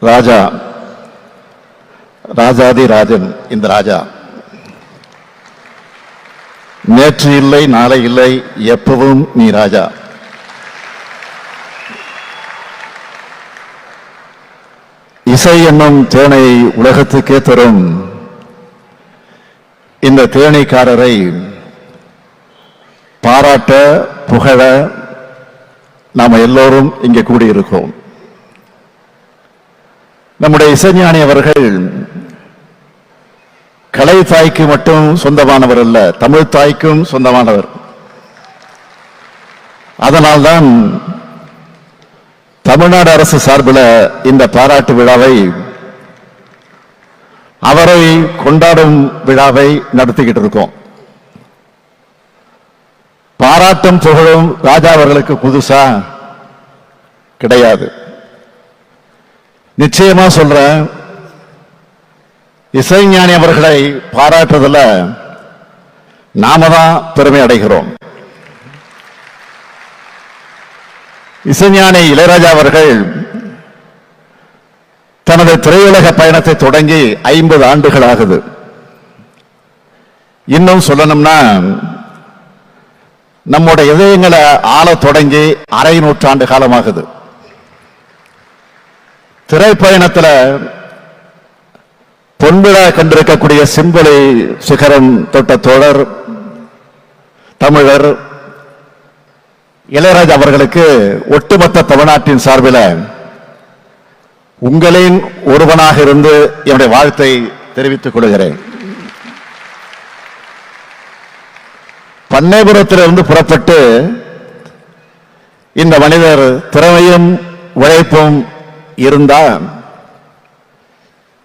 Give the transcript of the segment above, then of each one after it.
ராஜா ராஜாதி ராஜன் இந்த ராஜா. நேற்று இல்லை நாளை இல்லை எப்பவும் நீ ராஜா. இசை என்னும் தேனை உலகத்துக்கே தரும். இந்த தேனைக்காரரை பாராட்ட புகழ நாம எல்லோரும் இங்கே கூடியிருக்கோம். நம்முடைய இசைஞானி அவர்கள் கலை தாய்க்கு மட்டும் சொந்தமானவர் அல்ல தமிழ் தாய்க்கும் சொந்தமானவர். அதனால்தான் தமிழ்நாடு அரசு சார்பில் இந்த பாராட்டு விழாவை அவரை கொண்டாடும் விழாவை நடத்திக்கிட்டு இருக்கோம். பாராட்டும் புகழும் ராஜா அவர்களுக்கு புதுசா கிடையாது. நிச்சயமா சொல்றேன். இசைஞானி அவர்களை பாராட்டுறதுல நாம தான் பெருமை அடைகிறோம். இசைஞானி இளையராஜா அவர்கள் தனது திரையுலக பயணத்தை தொடங்கி ஐம்பது ஆண்டுகள் ஆகுது இன்னும் சொல்லணும்னா நம்முடைய இதயங்களை ஆள தொடங்கி அரை நூற்றாண்டு காலமாகுது. திரைப்பயணத்தில் பொன்விழா கண்டிருக்கக்கூடிய சிம்பலை சிகரம் தொட்ட தோழர் தமிழர் இளையராஜா அவர்களுக்கு ஒட்டுமொத்த தமிழ்நாட்டின் சார்பில் உங்களின் ஒருவனாக இருந்து என்னுடைய வாழ்த்தை தெரிவித்துக் கொள்கிறேன். பண்ணைபுரத்திலிருந்து புறப்பட்டு இந்த மனிதர் திறமையும் உழைப்பும் இருந்தா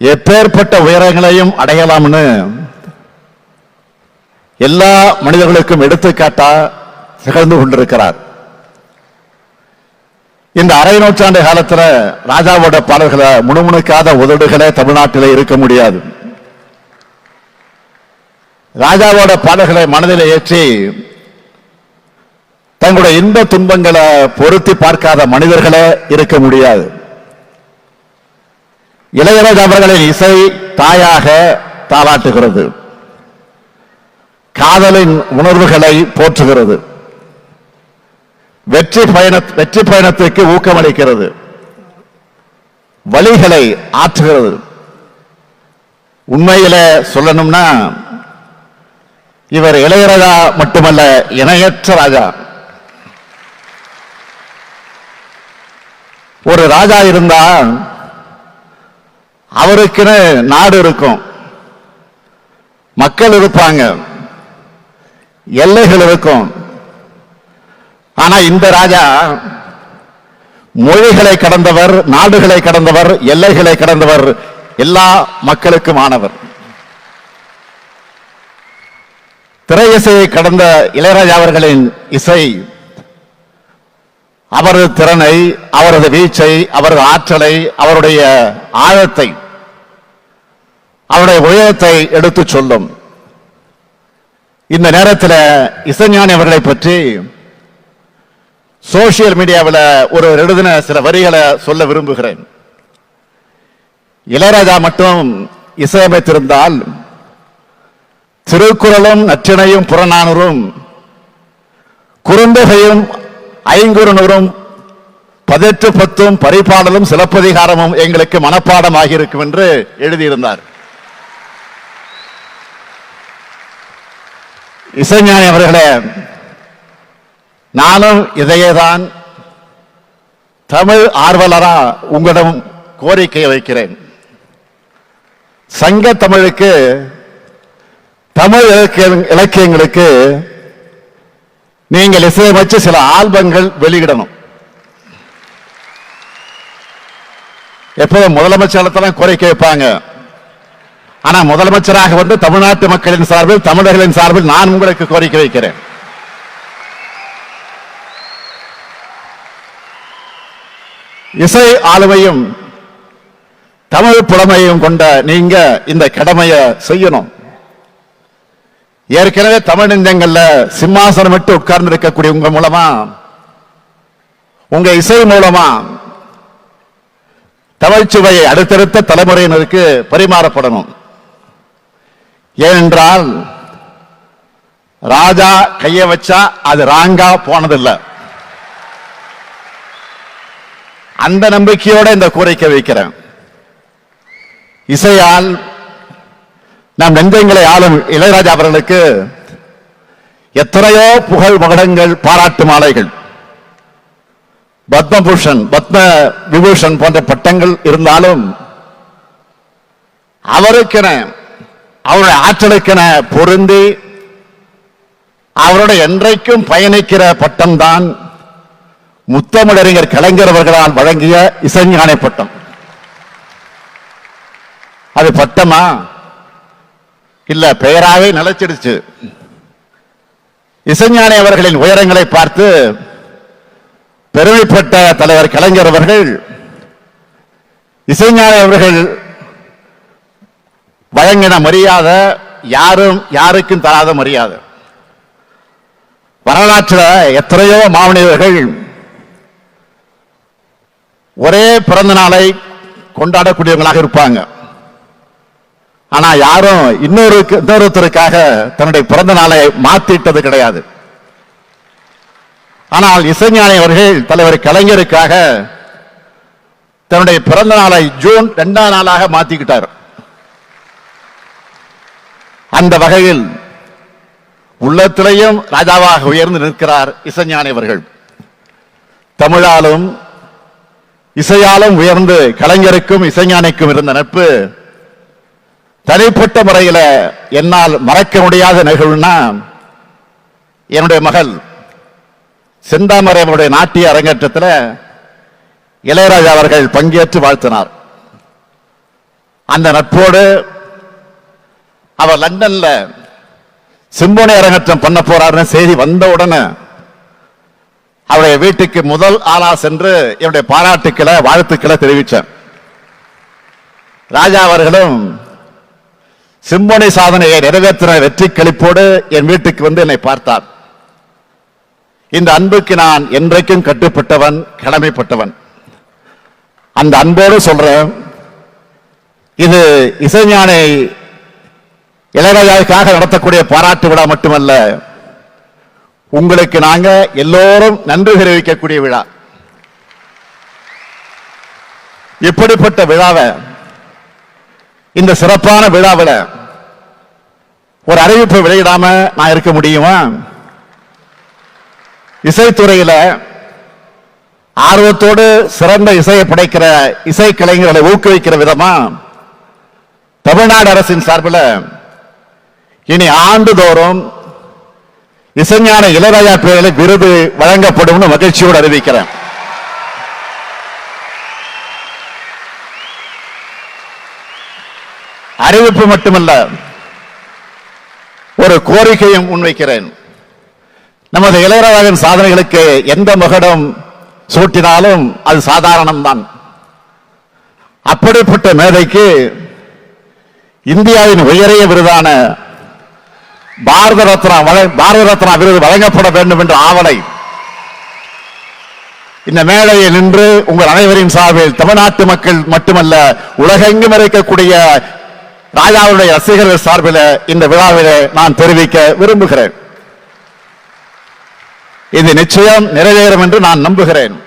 எப்பேற்பட்ட உயரங்களையும் அடையலாம்னு எல்லா மனிதர்களுக்கும் எடுத்துக்காட்டா திகழ்ந்து கொண்டிருக்கிறார். இந்த அரை நூற்றாண்டு காலத்துல ராஜாவோட பாடல்களை முணுமுணுக்காத உதடுகளே தமிழ்நாட்டில் இருக்க முடியாது. ராஜாவோட பாடல்களை மனதில் ஏற்றி தங்களுடைய இன்ப துன்பங்களை பொருத்தி பார்க்காத மனிதர்களே இருக்க முடியாது. இளையராஜ் அவர்களின் இசை தாயாக தாளாட்டுகிறது காதலின் உணர்வுகளை போற்றுகிறது. வெற்றி பயண வெற்றி பயணத்திற்கு ஊக்கமளிக்கிறது. வழிகளை ஆற்றுகிறது. உண்மையில சொல்லணும்னா இவர் இளையராஜா மட்டுமல்ல இணையற்ற ராஜா. ஒரு ராஜா இருந்தால் அவருக்குன்னு நாடு இருக்கும். மக்கள் இருப்பாங்க. எல்லைகள் இருக்கும். ஆனா இந்த ராஜா மொழிகளை கடந்தவர் நாடுகளை கடந்தவர் எல்லைகளை கடந்தவர் எல்லா மக்களுக்கும் ஆனவர். திரை இசையை கடந்த இளையராஜா அவர்களின் இசை அவரது திறனை அவரது வீச்சை அவரது ஆற்றலை அவருடைய ஆழத்தை அவருடைய உயரத்தை எடுத்துச் சொல்லும். இந்த நேரத்தில் இசைஞானி அவர்களை பற்றி சோசியல் மீடியாவில் ஒரு எழுதின சில வரிகளை சொல்ல விரும்புகிறேன். இளையராஜா மட்டும் இசையமைத்திருந்தால் திருக்குறளும் நற்றிணையும் புறநானூறும் குறுந்தொகையும் ஐங்குறுநூறும் பதினெட்டு பத்தும் பரிபாடலும் சிலப்பதிகாரமும் எங்களுக்கு மனப்பாடம் ஆகியிருக்கும் என்று எழுதியிருந்தார். இசைஞானி அவர்களே நானும் இதையேதான் தமிழ் ஆர்வலரா உங்களிடம் கோரிக்கை வைக்கிறேன். சங்க தமிழுக்கு தமிழ் இலக்கிய இலக்கியங்களுக்கு நீங்கள் இசையமைச்சு சில ஆல்பங்கள் வெளியிடணும். எப்போதும் முதலமைச்சர் கோரிக்கை வைப்பாங்க. ஆனா முதலமைச்சராக வந்து தமிழ்நாட்டு மக்களின் சார்பில் தமிழர்களின் சார்பில் நான் உங்களுக்கு கோரிக்கை வைக்கிறேன். இசை ஆளுமையும் தமிழ் புலமையும் கொண்ட நீங்க இந்த கடமையை செய்யணும். ஏற்கனவே தமிழ் நெஞ்சங்கள்ல சிம்மாசனம் விட்டு உட்கார்ந்து இருக்கக்கூடிய உங்க மூலமா உங்க இசை மூலமா தமிழ்ச்சுவையை அடுத்தடுத்த தலைமுறையினருக்கு பரிமாறப்படணும். ஏனென்றால் ராஜா கைய வச்சா அது ராங்கா போனதில்லை. அந்த நம்பிக்கையோட இந்த கோரிக்கை வைக்கிறேன். இசையால் நம் நெஞ்சங்களை ஆளும் இளையராஜா அவர்களுக்கு எத்தனையோ புகழ் மகடங்கள் பாராட்டு மாலைகள். பத்மபூஷன் பத்ம விபூஷன் போன்ற பட்டங்கள் இருந்தாலும் அவருக்கென அவருடைய ஆற்றலுக்கென பொருந்தி அவருடைய என்றைக்கும் பயணிக்கிற பட்டம் தான் முத்தமிழறிஞர் கலைஞரவர்களால் வழங்கிய இசைஞானை பட்டம். அது பட்டமா? இல்ல பெயராவே நிலைச்சிடுச்சு. இசைஞானி அவர்களின் உயரங்களை பார்த்து பெருமைப்பட்ட தலைவர் கலைஞர் அவர்கள் இசைஞானி அவர்கள் வழங்கின மரியாதை யாரும் யாருக்கும் தராத மரியாதை. வரலாற்றில் எத்தனையோ மாமனிதர்கள் ஒரே பிறந்த நாளை கொண்டாடக்கூடியவங்களாக இருப்பாங்க. ஆனா யாரும் இன்னொரு இன்னொருத்தருக்காக தன்னுடைய பிறந்த நாளை மாத்திட்டது கிடையாது. ஆனால் இசைஞானி அவர்கள் தலைவர் கலைஞருக்காக தன்னுடைய பிறந்த நாளை ஜூன் ரெண்டாம் நாளாக மாத்திக்கிட்டார். அந்த வகையில் உள்ளத்திலையும் ராஜாவாக உயர்ந்து நிற்கிறார் இசைஞானி அவர்கள். தமிழாலும் இசையாலும் உயர்ந்து கலைஞருக்கும் இசைஞானிக்கும் இருந்த நட்பு தனிப்பட்ட முறையில என்னால் மறக்க முடியாத நிகழ்வுனா என்னுடைய மகள் செந்தாமரை அவருடைய நாட்டிய அரங்கேற்றத்தில் இளையராஜா அவர்கள் பங்கேற்று வாழ்த்தினார். அந்த நட்போடு அவர் லண்டன்ல சிம்போனி அரங்கற்றம் பண்ண போறாருன்னு செய்தி வந்த உடனே அவருடைய வீட்டுக்கு முதல் ஆளா சென்று என்னுடைய பாராட்டுக்களை வாழ்த்துக்களை தெரிவித்தேன் ராஜா அவர்களும் சிம்போனி சாதனையை நிறைவேற்றின வெற்றி கழிப்போடு என் வீட்டுக்கு வந்து என்னை பார்த்தார். இந்த அன்புக்கு நான் என்றைக்கும் கட்டுப்பட்டவன் கடமைப்பட்டவன். அந்த அன்போடு சொல்றேன் இது இசைஞானை இளையராஜாவுக்காக நடத்தக்கூடிய பாராட்டு விழா மட்டுமல்ல உங்களுக்கு நாங்க எல்லோரும் நன்றி தெரிவிக்கக்கூடிய விழா. இப்படிப்பட்ட விழாவை இந்த சிறப்பான விழாவில் ஒரு அறிவிப்பு வெளியிடாம நான் இருக்க முடியுமா? இசைத்துறையில ஆர்வத்தோடு சிறந்த இசையை படைக்கிற இசை கலைஞர்களை ஊக்குவிக்கிற விதமா தமிழ்நாடு அரசின் சார்பில் இனி ஆண்டுதோறும் இசைஞான இளராஜா பேரில் விருது வழங்கப்படும் மகிழ்ச்சியோடு அறிவிக்கிறேன். அறிவிப்பு மட்டுமல்ல ஒரு கோரிக்கையும் முன்வைக்கிறேன். நமது இளையராஜன் சாதனைகளுக்கு எந்த மகடம் சூட்டினாலும் அது சாதாரணம்தான். அப்படிப்பட்ட மேதைக்கு இந்தியாவின் உயரிய விருதான பாரத ரத்னா பாரத ரத்னா விருது வழங்கப்பட வேண்டும் என்ற ஆவலை. இந்த மேடையில் நின்று உங்கள் அனைவரின் சார்பில் தமிழ்நாட்டு மக்கள் மட்டுமல்ல உலகெங்கும் இருக்கக்கூடிய ராஜாவுடைய ரசிகர்கள் சார்பில் இந்த விழாவிலே நான் தெரிவிக்க விரும்புகிறேன். இது நிச்சயம் நிறைவேறும் என்று நான் நம்புகிறேன்.